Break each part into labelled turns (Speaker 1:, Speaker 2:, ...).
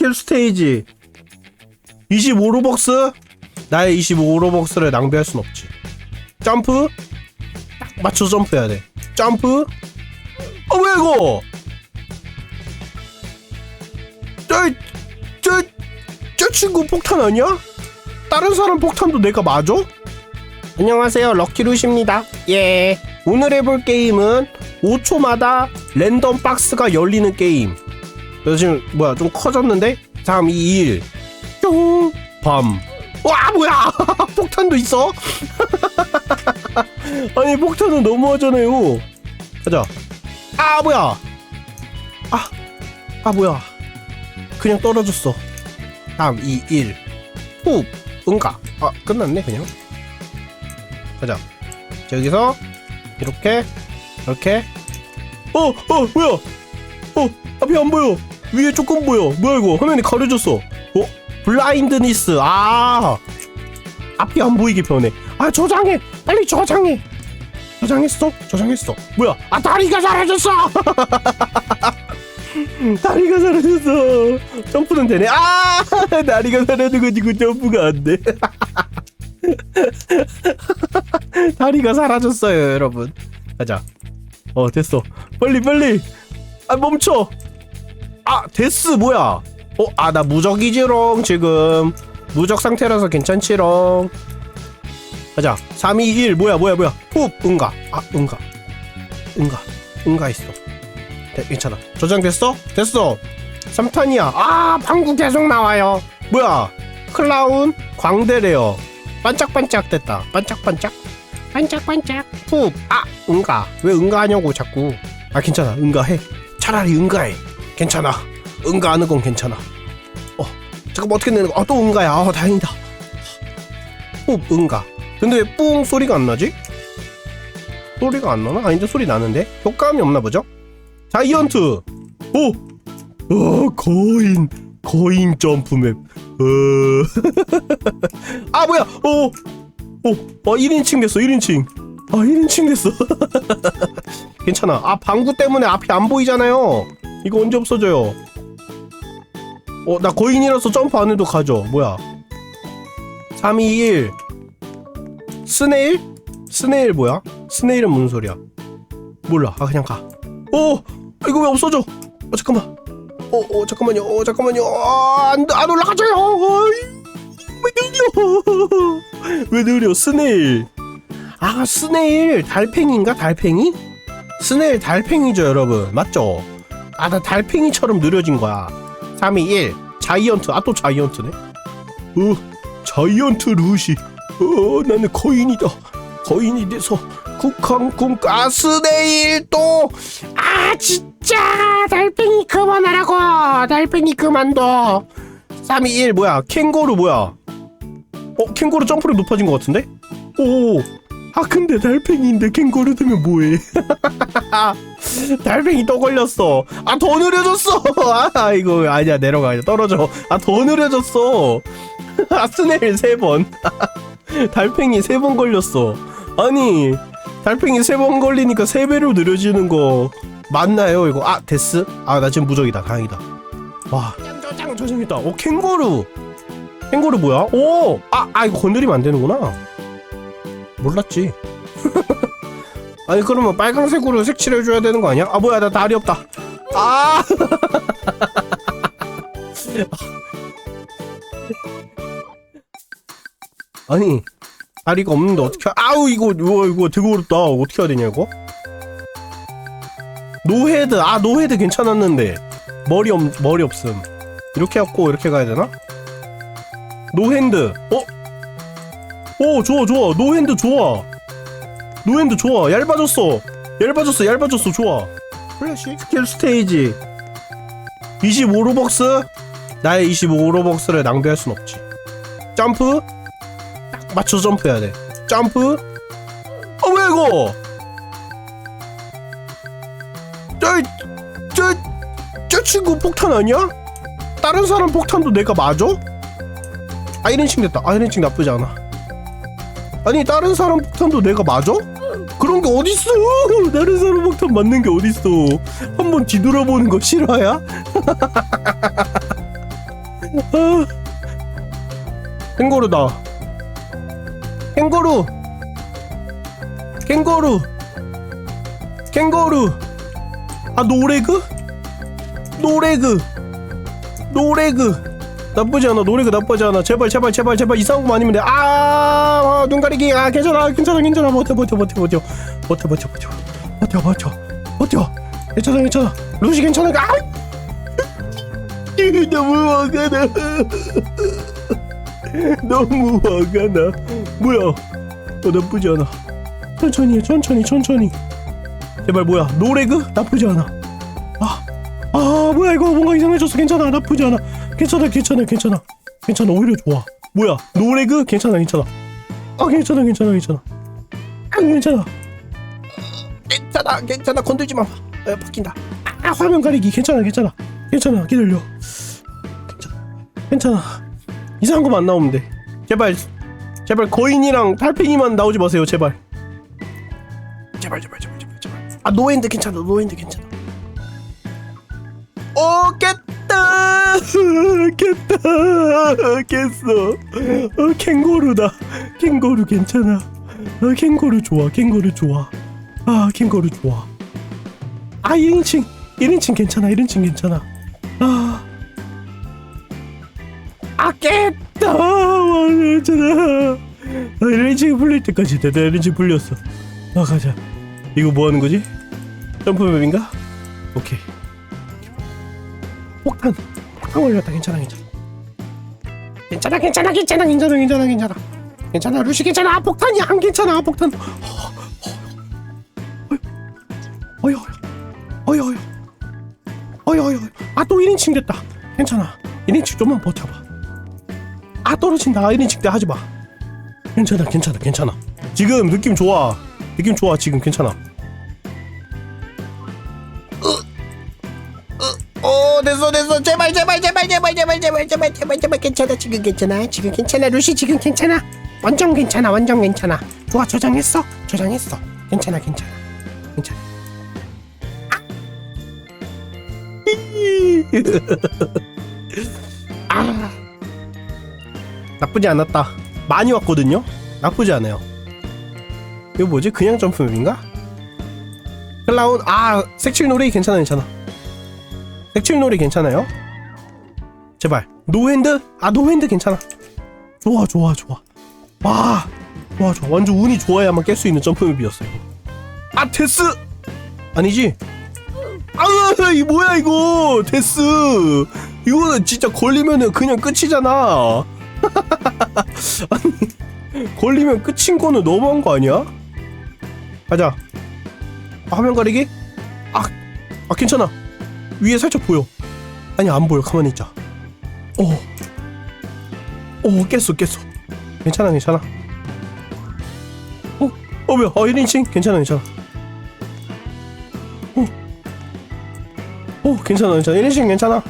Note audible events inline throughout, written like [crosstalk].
Speaker 1: 스킬 스테이지. 25로벅스? 나의 25로벅스를 낭비할 순 없지. 점프? 딱 맞춰 점프해야 돼. 점프? 어 뭐야 이거? 저 저 저 친구 폭탄 아니야? 다른 사람 폭탄도 내가 맞아? 안녕하세요. 럭키루시입니다. 예. 오늘 해볼 게임은 5초마다 랜덤 박스가 열리는 게임 그래서 지금 뭐야 좀 커졌는데 3, 2, 1 뿅! 밤. 와 뭐야 [laughs] 폭탄도 있어? [laughs] 아니 폭탄은 너무하잖아요 가자 아 뭐야 아, 아 뭐야 그냥 떨어졌어 3, 2, 1 후! 응가 아 끝났네 그냥 가자 자, 여기서 이렇게 이렇게 어! 어! 뭐야 어! 앞이 안 보여. 위에 조금 보여. 뭐야 이거? 화면이 가려졌어. 어? 블라인드니스. 아. 앞이 안 보이게 변해. 아 저장해. 빨리 저장해. 저장했어? 저장했어. 뭐야? 아 다리가 사라졌어! [laughs] 다리가 사라졌어. 점프는 되네. 아! [laughs] 다리가 사라져가지고 점프가 안돼. [laughs] 다리가 사라졌어요 여러분. 가자. 어 됐어. 빨리 빨리! 아 멈춰 아 데스 뭐야? 어 아 나 무적이지롱 지금. 무적 상태라서 괜찮지롱. 가자. 3 2 1 뭐야 뭐야 뭐야? 훅! 응가. 아 응가. 응가. 응가 있어. 네, 괜찮아. 저장됐어? 됐어. 3탄이야. 아 방구 계속 나와요. 뭐야? 클라운 광대래요. 반짝반짝 됐다. 반짝반짝. 반짝반짝. 훅아 응가. 왜 응가하냐고 자꾸. 아 괜찮아. 응가해. 차라리 응가해 괜찮아 응가 하는 건 괜찮아 어 잠깐만 어떻게 내는 거 아 또 응가야 아 다행이다 훅 응가 근데 왜 뿡 소리가 안 나지? 소리가 안 나나? 아닌데 소리 나는데? 효과음이 없나 보죠? 자이언트 오! 어 거인 거인 점프맵 어... [laughs] 아 뭐야 오! 오! 어 1인칭 됐어 1인칭 아 1인칭 됐어. [laughs] 괜찮아. 아 방구 때문에 앞이 안 보이잖아요. 이거 언제 없어져요? 어 나 거인이라서 점프 안 해도 가죠 뭐야? 3, 2, 1 스네일? 스네일 뭐야? 스네일은 무슨 소리야? 몰라. 아 그냥 가. 어! 이거 왜 없어져? 어 잠깐만. 어, 어 잠깐만요. 어 잠깐만요. 아, 안, 안 올라가져요. 어이, 왜 느려? [laughs] 왜 느려? 스네일 아 스네일 달팽이인가 달팽이? 스네일 달팽이죠 여러분. 맞죠? 아 나 달팽이처럼 느려진 거야. 3, 2, 1 자이언트. 아 또 자이언트네. 어 자이언트 루시. 어 나는 거인이다. 거인이 돼서 국왕궁 가스네일 또 아 진짜! 달팽이 그만하라고! 달팽이 그만둬 3, 2, 1 뭐야? 캥거루 뭐야? 어 캥거루 점프력 높아진 것 같은데? 오 아 근데 달팽이인데 캥거루 되면 뭐해 달팽이 또 걸렸어 아 더 느려졌어 아 이거 아니야 내려가 떨어져 아 더 느려졌어 아 스네일 세번 달팽이 세 번 걸렸어 아니 달팽이 세 번 걸리니까 세 배로 느려지는 거 맞나요 이거 아 데스 아 나 지금 무적이다 다행이다 와 짱짱 저승이다 어 캥거루 캥거루 뭐야 오아아 이거 건드리면 안 되는구나 몰랐지. [laughs] 아니 그러면 빨강색으로 색칠해줘야 되는 거 아니야? 아 뭐야 나 다리 없다. 아! [laughs] 아니 다리가 없는데 어떻게 하... 아우 이거 이거 이거 되게 어렵다. 어떻게 해야 되냐 이거? 노헤드. 아 노헤드 괜찮았는데. 머리 없 머리 없음. 이렇게 갖고 이렇게 가야 되나? 노핸드. 어? 오 좋아 좋아. 노핸드 좋아. 노핸드 좋아. 얇아졌어. 얇아졌어 얇아졌어. 좋아. 플래시 스킬 스테이지. 25 로벅스? 나의 25 로벅스를 낭비할 순 없지. 점프? 딱 맞춰 점프해야 돼. 점프? 어 뭐야 이거? 저저 저 친구 폭탄 아니야? 다른 사람 폭탄도 내가 맞아? 아 1인칭 됐다. 아 1인칭 나쁘지 않아 아니 다른 사람 폭탄도 내가 맞아? 그런 게 어딨어 [laughs] 다른 사람 폭탄 맞는 게 어딨어 한번 뒤돌아보는 거 실화야? 아. [laughs] 캥거루다. 캥거루. 캥거루. 캥거루. 아 노레그? 노레그. 노레그. 나쁘지 않아. 노레그 나쁘지 않아. 제발 제발 제발 제발 이상한 거 아니면 돼. 아, 눈 가리기. 아, 괜찮아. 괜찮아. 괜찮아. 버텨, 버텨, 버텨, 버텨. 버텨, 버텨, 버텨. 버텨, 버텨. 버텨. 괜찮아, 괜찮아. 루시 괜찮아. 아! 너무 화가 나. 너무 화가 나. 뭐야? 어, 나쁘지 않아. 천천히 해, 천천히, 천천히. 제발 뭐야? 노래그? 나쁘지 않아. 아, 아 뭐야 이거 뭔가 이상해졌어. 괜찮아, 나쁘지 않아. 괜찮아, 괜찮아, 괜찮아. 괜찮아, 오히려 좋아. 뭐야? 노래그? 괜찮아, 괜찮아. 아, 괜찮아, 괜찮아, 괜찮아. 아, 괜찮아. 괜찮아, 괜찮아. 건들지 마. 아, 바뀐다. 아, 화면 가리기. 괜찮아, 괜찮아. 괜찮아, 기다려. 괜찮아, 괜찮아. 이상한 거만 안 나오면 돼. 제발, 제발 거인이랑 달팽이만 나오지 마세요, 제발. 제발, 제발, 제발, 제발, 제발. 아, 노엔드 괜찮아, 노엔드 괜찮아. 깼다! 깼어. 어, 캥거루다. 캥거루 괜찮아. 어, 캥거루 좋아, 캥거루 좋아. 아, 캥거루 좋아. 아, 1인칭. 1인칭 괜찮아, 1인칭 괜찮아. 아. 아 깼다 와 괜찮아 아, 렌즈가 풀릴 때까지 됐다 렌즈 풀렸어 아 가자 이거 뭐 하는 거지? 점프맵인가? 오케이 폭탄 폭탄 걸렸다 괜찮아 괜찮아 괜찮아 괜찮아 괜찮아 괜찮아 괜찮아 괜찮아 괜찮아 루시 괜찮아 아, 폭탄이 안 괜찮아 아, 폭탄 아또 1인칭 됐다 괜찮아 1인칭 좀만 버텨봐 아 떨어진다 1인칭 때 하지마 괜찮아 괜찮아 괜찮아 지금 느낌 좋아 느낌 좋아 지금 괜찮아
Speaker 2: 어 됐어 됐어. 제발 제발 제발 제발 제발 제발 제발 제발 제발. 괜찮아 지금 괜찮아. 지금 괜찮아. 루시 지금 괜찮아. 완전 괜찮아 완전 괜찮아. 좋아 저장했어? 저장했어. 괜찮아 괜찮아. 괜찮아!
Speaker 1: 아! 나쁘지 않았다. 많이 왔거든요? 나쁘지 않아요. 이거 뭐지? 그냥 점프맵인가? 클라운 아 색칠 놀이 괜찮아 괜찮아 색칠놀이 괜찮아요? 제발. 노핸드? 아 노핸드 괜찮아. 좋아 좋아 좋아. 와 좋아 좋아. 완전 운이 좋아야만 깰 수 있는 점프맵이었어 이거 아 데스! 아니지? 아이 뭐야 이거? 데스! 이거는 진짜 걸리면은 그냥 끝이잖아. [laughs] 아니 걸리면 끝인 거는 너무한 거 아니야? 가자. 아, 화면 가리기? 아, 아 괜찮아 위에 살짝 보여. 아니 안 보여. 가만히 있자. 오, 오 깼어 깼어. 괜찮아 괜찮아. 어? 어 뭐야? 어 1인칭? 괜찮아 괜찮아. 어, 어 괜찮아 괜찮아. 1인칭 괜찮아?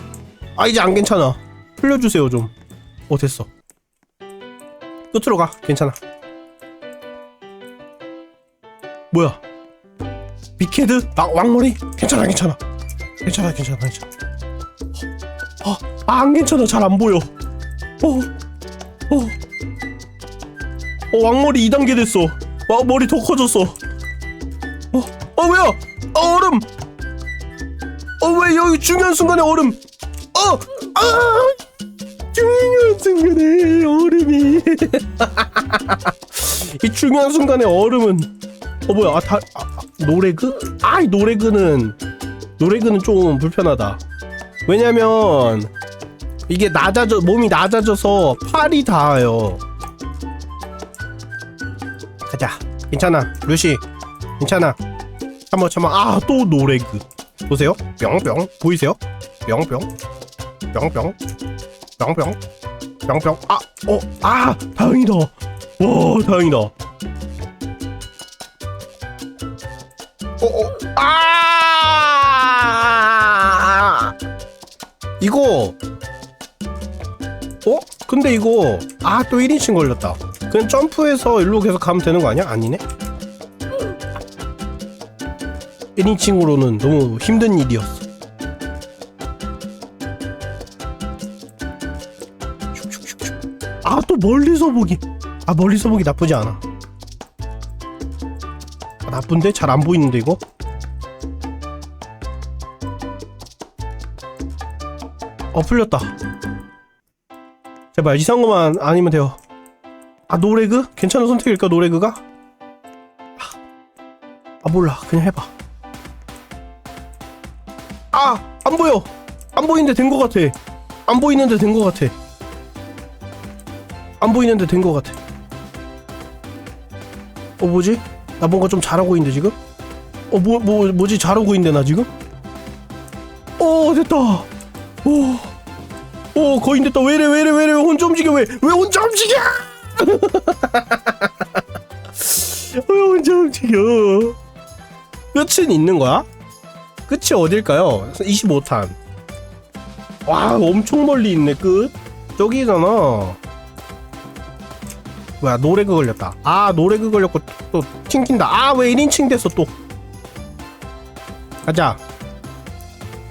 Speaker 1: 아 이제 안 괜찮아. 풀려주세요 좀 어 됐어. 끝으로 가. 괜찮아. 뭐야? 빅헤드? 아, 왕머리? 괜찮아 괜찮아 괜찮아 괜찮아 괜찮아. 어, 아, 안 괜찮아. 잘 안 보여. 어, 어, 어 왕머리 2단계 됐어. 와 머리 더 커졌어. 어, 어 뭐야? 어, 얼음. 어 왜 여기 중요한 순간에 얼음? 어, 아! 중요한 순간에 얼음이. [laughs] 이 중요한 순간에 얼음은 어 뭐야? 아, 다, 아, 아, 노레그? 아이 노레그는 노레그는 좀 불편하다. 왜냐면 이게 낮아져 몸이 낮아져서 팔이 닿아요. 가자. 괜찮아. 루시 괜찮아. 참아 참아 아 또 노레그 보세요. 뿅뿅. 보이세요? 뿅뿅. 뿅뿅. 뿅뿅. 뿅뿅. 아어아 다행이다. 와 다행이다 이거. 어? 근데 이거 아 또 1인칭 걸렸다. 그냥 점프해서 일로 계속 가면 되는 거 아니야? 아니네? 1인칭으로는 너무 힘든 일이었어. 아 또 멀리서 보기. 아 멀리서 보기 나쁘지 않아. 아, 나쁜데? 잘 안 보이는데 이거 어 풀렸다 제발 이상한 것만 아니면 돼요 아 노레그? 괜찮은 선택일까 노레그가? 아, 아 몰라 그냥 해봐 아 안 보여 안 보이는데 된 것 같아 안 보이는데 된 것 같아 안 보이는데 된 것 같아 어 뭐지? 나 뭔가 좀 잘하고 있는데 지금? 어 뭐 뭐 뭐지 잘하고 있는데 나 지금? 어 됐다 오, 오 거의 됐다 왜래 왜래 왜래 왜 혼자 움직여 왜 왜 혼자 움직여? [laughs] 왜 혼자 움직여? 끝은 있는 거야? 끝이 어딜까요? 25탄. 와 엄청 멀리 있네 끝. 저기잖아. 뭐야 노래그 걸렸다. 아 노래그 걸렸고 또 튕긴다. 아 왜 1인칭 됐어 또. 가자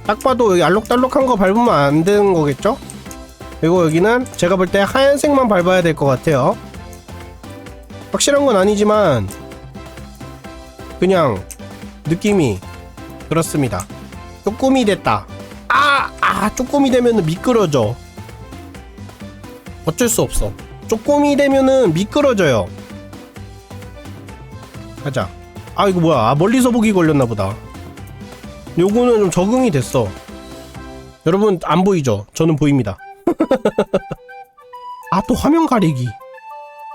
Speaker 1: 딱 봐도 여기 알록달록한 거 밟으면 안 되는 거겠죠? 그리고 여기는 제가 볼 때 하얀색만 밟아야 될 것 같아요. 확실한 건 아니지만 그냥 느낌이 그렇습니다. 쪼꼬미 됐다. 아! 아 쪼꼬미 되면은 미끄러져. 어쩔 수 없어. 쪼꼬미 되면은 미끄러져요. 가자. 아 이거 뭐야? 아 멀리서 보기 걸렸나 보다 요거는 좀 적응이 됐어. 여러분 안 보이죠? 저는 보입니다. [laughs] 아 또 화면 가리기.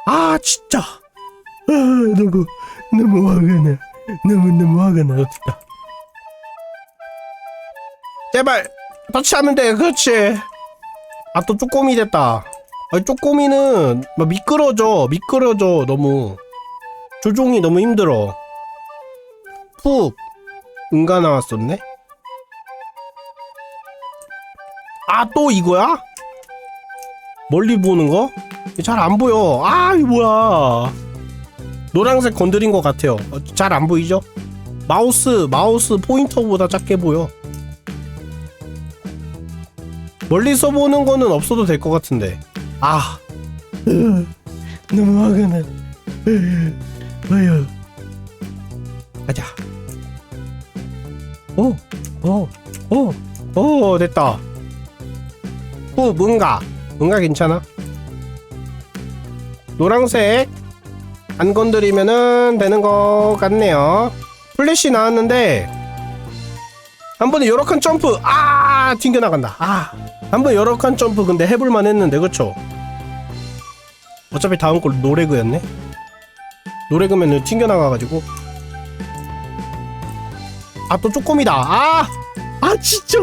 Speaker 1: 아 진짜. 아 너무 너무 화가 나. 너무 너무 화가 나 어떡다. 제발 터치하면 돼. 그렇지. 아 또 쪼꼬미 됐다. 아 쪼꼬미는 막 미끄러져. 미끄러져 너무. 조종이 너무 힘들어. 푹 응가 나왔었네? 아 또 이거야? 멀리 보는 거? 잘 안 보여. 아 이거 뭐야? 노란색 건드린 것 같아요. 잘 안 보이죠? 마우스 마우스 포인터보다 작게 보여. 멀리서 보는 거는 없어도 될 것 같은데. 아. 으, [laughs] 너무 화가 나. [laughs] 으, 왜요 가자 오, 오, 오, 오, 됐다. 후, 뭔가. 뭔가 괜찮아. 노랑색. 안 건드리면은 되는 것 같네요. 플래시 나왔는데, 한 번에 칸 점프. 아, 튕겨 나간다. 아, 한 여러 칸 점프 근데 해볼만 했는데, 그쵸? 어차피 다음 걸 노래그였네? 노래그면은 튕겨 나가가지고. 아 또 쪼꼬미다. 아! 아 진짜.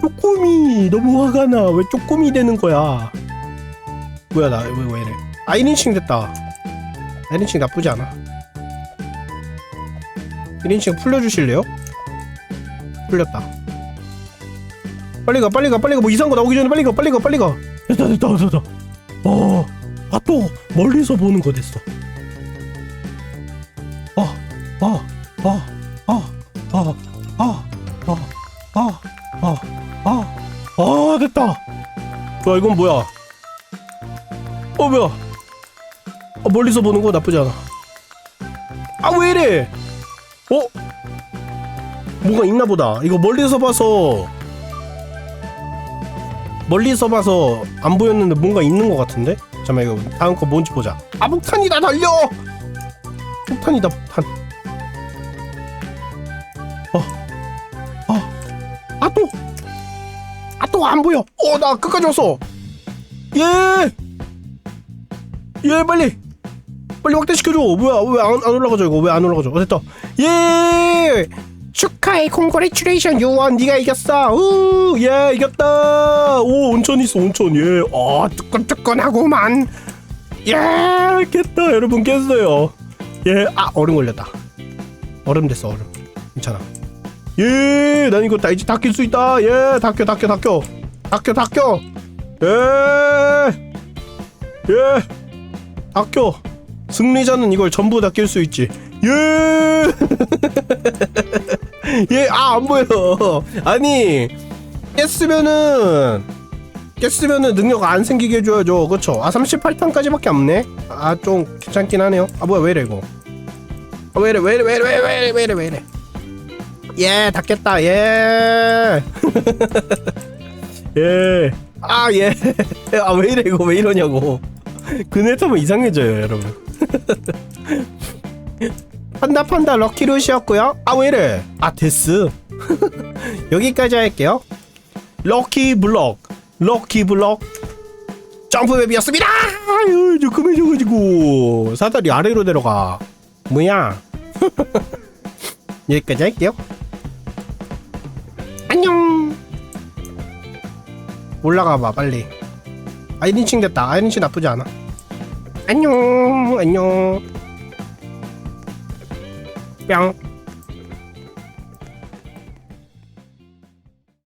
Speaker 1: 쪼꼬미. 너무 화가 나. 왜 쪼꼬미 되는 거야? 뭐야 나 왜 왜 이래? 아 1인칭 됐다. 1인칭 나쁘지 않아. 1인칭 풀려주실래요? 풀렸다. 빨리 가 빨리 가 빨리 가뭐 이상한 거 나오기 전에 빨리 가 빨리 가 빨리 가. 됐다 됐다 됐다 어아 또 멀리서 보는 거 됐어. 어어 어, 와, 이건 뭐야? 어, 뭐야? 어, 멀리서 보는 거 나쁘지 않아. 아, 왜 이래? 어? 뭐가 있나 보다. 이거 멀리서 봐서 멀리서 봐서 안 보였는데 뭔가 있는 것 같은데? 잠깐만 이거 다음 거 뭔지 보자. 아, 폭탄이다 달려! 폭탄이다 폭탄. 또 안 보여! 어, 나 끝까지 왔어! 예! 예, 빨리! 빨리 확대시켜줘! 뭐야, 왜안안 올라가죠, 이거? 왜 안 올라가죠? 어, 됐다! 예! 축하해, 콩그레츄레이션 유원, 네가 이겼어! 우, 예, 이겼다! 오, 온천 있어, 온천, 예! 어, 뜨끈뜨끈하구만! 예, 깼다! 여러분, 깼어요! 예, 아, 얼음 걸렸다. 얼음 됐어, 얼음. 괜찮아. 예, 난 이거 다 이제 닦일 수 있다. 예, 닦여, 닦여, 닦여, 닦여, 닦여. 예, 예, 닦여. 승리자는 이걸 전부 다낄수 있지. 예, [laughs] 예, 아, 안 보여. 아니, 깼으면은 깼으면은 능력 안 생기게 해줘야죠 그쵸 아 38탄까지밖에 없네 아좀 귀찮긴 하네요 아 뭐야 왜 이래 이거 아 왜 이래 왜 이래 왜 이래 왜 이래 왜 이래 왜 이래 예 닫겠다 예 [laughs] 예. 아, 예. [laughs] 아, 왜 이래, 이거 왜 이러냐고. 그네 타면 이상해져요, 여러분. [laughs] 판다, 판다, 럭키루시였고요 아, 왜 이래. 아, 데스. 여기까지 할게요. 럭키 블럭. 럭키 블럭. 점프맵이었습니다! 아유, 조금해져가지고. 사다리 아래로 내려가. 뭐야. 여기까지 할게요. 안녕. 올라가 봐 빨리. 아 1인칭 됐다. 아 1인칭 나쁘지 않아. 안녕 안녕. 뿅.